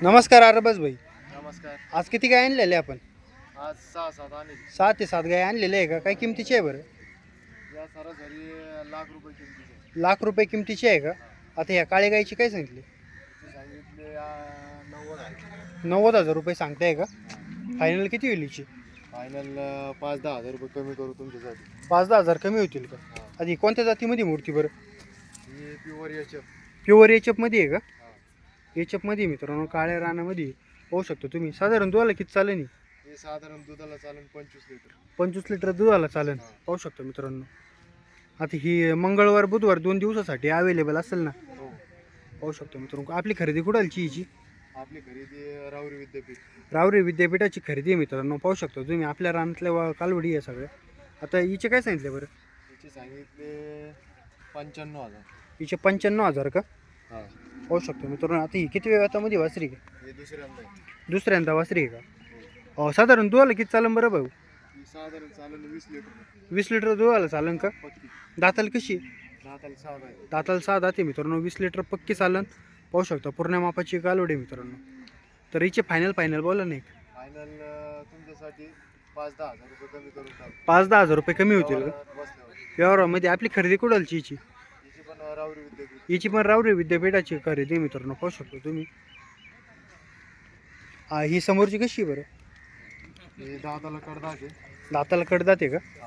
नमस्कार अरबज भाई. नमस्कार. आज किती गाय आणलेले आपण? आज सहा सात आणि सहा ते सात गाय आणलेले आहे का? काय किमतीची आहे बरं? या सरासरी लाख रुपये किमतीचे लाख रुपये किमतीची आहे का? आता ह्या काळी गायची काय सांगितली? ते सांगितले अं, नव्वद आहे. नव्वद हजार रुपये सांगताय का? फायनल किती होईल हिची? फायनल पाच दहा हजार रुपये कमी करू तुमच्यासाठी. पाच दहा हजार कमी होतील का? आधी कोणत्या जातीमध्ये मूर्ती बरं? ही प्युअर याच्या प्युअर एचएफमध्ये आहे का? एचएफमध्ये मित्रांनो काळ्या रानामध्ये पाहू शकतो तुम्ही. साधारण दुधाला किती चालेल हे साधारण दुधाला चालेल पंचवीस लिटर. पंचवीस लिटर दुधाला चालेल पाहू शकतो मित्रांनो. आता ही मंगळवार बुधवार दोन दिवसासाठी अवेलेबल असेल ना? हो. पाहू शकतो मित्रांनो. आपली खरेदी कुठालची हिची? आपली खरेदी राहुरी विद्यापीठ. रावरी विद्यापीठाची खरेदी आहे मित्रांनो. पाहू शकतो तुम्ही. आपल्या रानातल्या वा- कालवडी आहे सगळ्या. आता हिचे काय सांगितले बरं? याचे सांगितले पंच्याण्णव हजार. हिचे पंच्याण्णव हजार का? हा. पाहू शकतो मित्रांनो. आता ही किती वेळामध्ये वासरी का हे दुसऱ्यांदा आहे. दुसऱ्यांदा वासरी आहे का? अं, साधारण दुधाला किती चालन बरं भाऊ? ही साधारण चालेल वीस लिटर. वीस लिटर दुधाला चालन का? पक्की. दाताल कशी दाताला सहा आहे. दाताल सहा दाते मित्रांनो. वीस लिटर पक्की चालन. पाहू शकता पूर्ण मापाची कालवडी आहे मित्रांनो. तर हिचे फायनल फायनल बोला नाही फायनल तुमच्यासाठी पाच दहा हजार रुपये कमी करून टाकू. पाच दहा हजार रुपये कमी होतील का? व्यवहारामध्ये आपली खरेदी कुडालची हिची? विद्यापीठ. हिची पण रावरी विद्यापीठाची खरेदी आहे मित्रांनो पाहू शकतो तुम्ही. हा ही समोरची कशी आहे बरं? हे दादाला कडदाचे दाताला कडदात आहे का?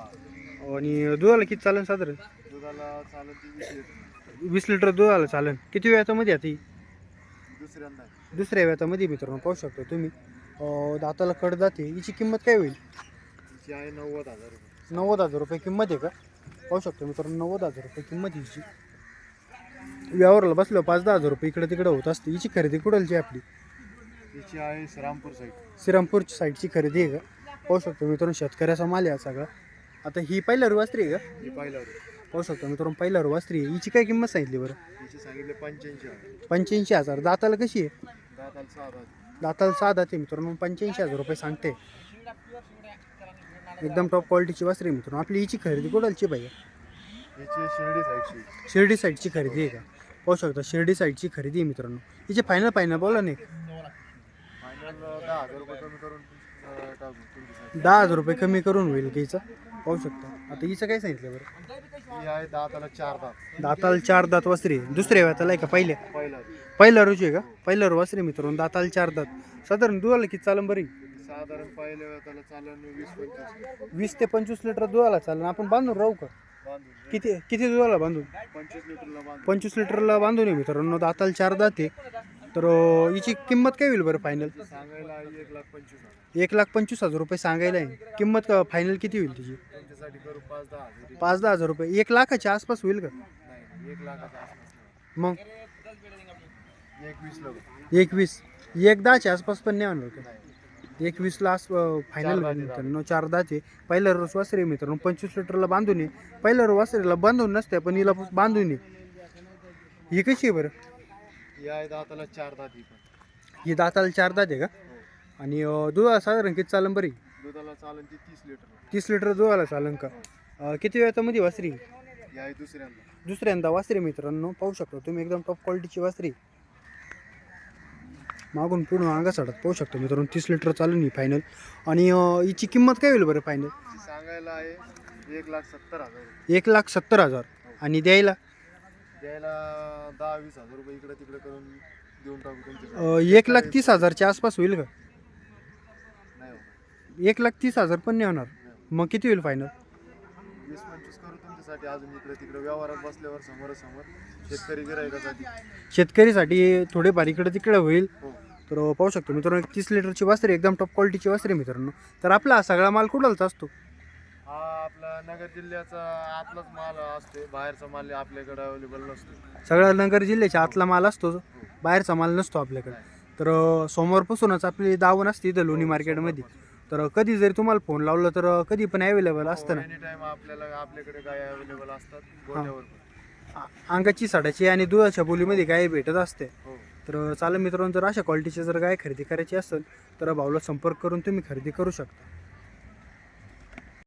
आणि दुधाला किती चालेल साधारण? दुधाला चालत ती वीस लिटर. वीस लिटर दुधाला चालेल किती वेळामध्ये आता ही दुसऱ्यांदा आहे. दुसऱ्या वेळामध्ये मित्रांनो पाहू शकतो तुम्ही. अं, दाताला कडदात आहे. हिची किंमत काय होईल? आहे नव्वद हजार रुपये. नव्वद हजार रुपये किंमत आहे का? पाहू शकतो मित्रांनो नव्वद हजार रुपये किंमत हिची. व्यवहाराला बसलो पाच दहा हजार रुपये इकडे तिकडे होत असते हिची खरेदी कुठलची आपली? हिची आहे श्रामपूर साईड श्रीरामपूर साईडची खरेदी आहे का? पाहू शकतो मित्रांनो शेतकऱ्याचा माल आहे हा सगळा. आता ही पहिल्या रुवास्त्री आहे का? ही पाहू शकतो मित्रांनो पहिल्या रुवास्त्री आहे. हिची काय किंमत सांगितली बरं? हिचे सांगितले पंच्याऐंशी हजार. पंच्याऐंशी हजार. दाताला कशी आहे? दादाला सहा हजार दाताला सहा दाते मित्रांनो पंच्याऐंशी हजार रुपये सांगते. एकदम टॉप क्वालिटीची वासरी आहे मित्रांनो. आपली हिची खरेदी कुठलची पाहिजे शिर्डी साईडची. शिर्डी साईडची खरेदी आहे का? पाहू शकता शिर्डी साईडची खरेदी आहे मित्रांनो. हिचे फायनल फायनल बोला नाही दहा हजार रुपये कमी करून होईल की हिचं? पाहू शकता. आता हिचं काय सांगितलं बरं? ही आहे दाताला चार दात दाताला चार दात वासरी आहे. दुसऱ्या वेळाला आहे का? पहिल्या पहिला. पहिला रोजी आहे का? पहिला रो वासरी मित्रांनो. दाताला चार दात. साधारण दुधाला किती चालन बरी साधारण पहिल्या वेळाला चालन वीस पंचवीस. वीस ते पंचवीस लिटर दुधाला चालन. आपण बांधून राहू का? किती किती दुधाला बांधून? पंचवीस लिटरला बांधून. पंचवीस लिटरला बांधून आहे मित्रांनो. दाताला चार दात तर हिची किंमत काय होईल बरं फायनल सांगायला एक लाख पंचवीस हजार. एक लाख पंचवीस हजार रुपये सांगायला आहे. किंमत फायनल किती होईल तिची? करू पाच दहा हजार पाच दहा हजार रुपये. एक लाखाच्या आसपास होईल का? नाही एक लाखाचा आसपास मग? एक वीस लाख एकवीस. एक दहाच्या आसपास पण नाही होणार का? नाही. एकवीसला आस फायनल मित्रांनो. चार दहाचे पहिल्या रोज वासरे मित्रांनो. पंचवीस लिटरला बांधून ये. पहिल्या रोज वासरीला बांधून नसते पण हिला बांधून ये. ही कशी आहे बरं? आहे दाताला चार दाती ही दाताला चार दात आहे का? हो. आणि दुधाला साधारण किती चालन बरी दुधाला चालन ती तीस लिटर तीस लिटर दुधाला चालन का? किती वेळामध्ये वासरी? दुसऱ्यांदा. दुसऱ्यांदा वासरी मित्रांनो. पाहू शकतो तुम्ही एकदम टॉप क्वालिटीची वासरी. मागून पूर्ण अंगा चढत पाहू शकतो मित्रांनो. तीस लिटर चालून ही फायनल आणि हिची किंमत काय होईल बरं फायनल सांगायला आहे एक लाख सत्तर हजार एक लाख सत्तर हजार. आणि द्यायला? द्यायला दहा वीस हजार रुपये इकडे तिकडे करून देऊन टाकू अं, एक लाख तीस हजारच्या आसपास होईल का? नाही हो एक लाख तीस हजार पण नाही होणार. मग किती होईल फायनल वीस पंचवीस करू तुमच्यासाठी. अजून इकडे तिकडे व्यवहारात बसल्यावर समोरासमोर शेतकरी गिरायकासाठी. शेतकरीसाठी थोडेफार इकडे तिकडे होईल. हो. तर पाहू शकतो मित्रांनो एक तीस लिटरची वासरी एकदम टॉप क्वालिटीची वासरी मित्रांनो. तर आपला हा सगळा माल कुठलचा असतो? हा आपला नगर जिल्ह्याचा आतलाच माल असते. बाहेरचा माल आपल्याकडे अवेलेबल नसतो. सगळा नगर जिल्ह्याच्या आतला माल असतो बाहेरचा माल नसतो आपल्याकडे. तर सोमवारपासूनच आपली दावण असते इथं लोणी मार्केटमध्ये तर कधी जरी तुम्हाला फोन लावलं तर कधी पण अवेलेबल असतं ना? एनी टाइम आपल्याला आपल्याकडे गाय अवेलेबल असतात गोट्यावर पण. आ- अंगाची साडाची आणि दुधाच्या बोलीमध्ये गाय भेटत असते. हो. तर चालेल मित्रांनो जर अशा क्वालिटीचे जर गाय खरेदी करायची असेल तर भाऊला संपर्क करून तुम्ही खरेदी करू शकता.